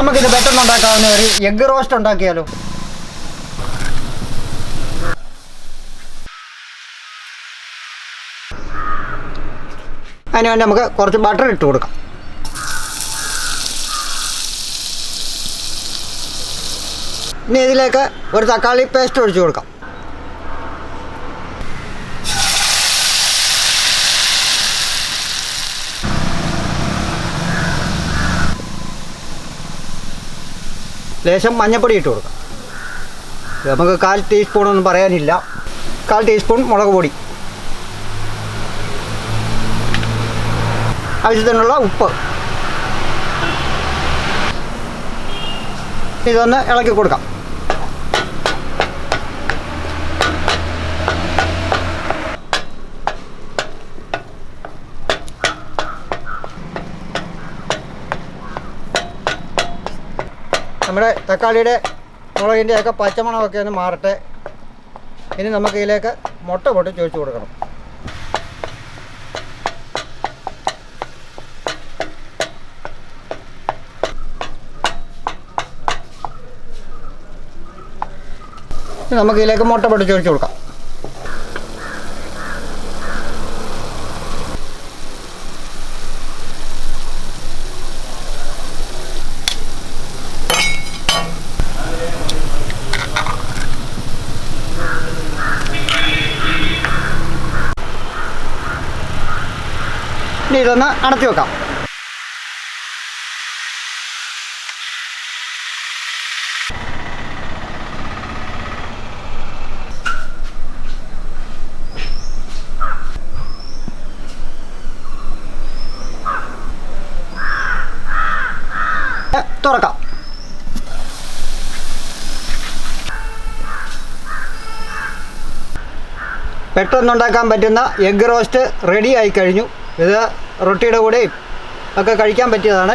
നമുക്കിത് പെട്ടെന്ന് ഉണ്ടാക്കാവുന്ന ഒരു എഗ് റോസ്റ്റ് ഉണ്ടാക്കിയാലോ? അതിന് നമുക്ക് കുറച്ച് ബട്ടർ ഇട്ട് കൊടുക്കാം. ഇനി ഇതിലേക്ക് ഒരു തക്കാളി പേസ്റ്റ് ഒഴിച്ചു കൊടുക്കാം. ലേശം മഞ്ഞപ്പൊടി ഇട്ട് കൊടുക്കാം. നമുക്ക് കാൽ ടീസ്പൂൺ ഒന്നും പറയാനില്ല. കാൽ ടീസ്പൂൺ മുളക് പൊടി. ആവശ്യത്തിനുള്ള ഉപ്പ്. ഇതൊന്ന് ഇളക്കി കൊടുക്കാം. നമ്മുടെ തക്കാളിയുടെ മുളകിന്റെ ഒക്കെ പച്ചമണമൊക്കെ ഒന്ന് മാറട്ടെ. ഇനി നമുക്ക് ഇതിലേക്ക് മുട്ട പൊട്ടി ചോദിച്ചു കൊടുക്കണം. നമുക്ക് ഇതിലേക്ക് മുട്ട പൊട്ടി ചോദിച്ചു കൊടുക്കാം. ഇനി ഇതൊന്ന് അടച്ചു വെക്കാം. തുറക്കാം. പെട്ടെന്നുണ്ടാക്കാൻ പറ്റുന്ന എഗ് റോസ്റ്റ് റെഡി ആയി കഴിഞ്ഞു. ഇത് റൊട്ടിയുടെ കൂടെയും ഒക്കെ കഴിക്കാൻ പറ്റിയതാണ്.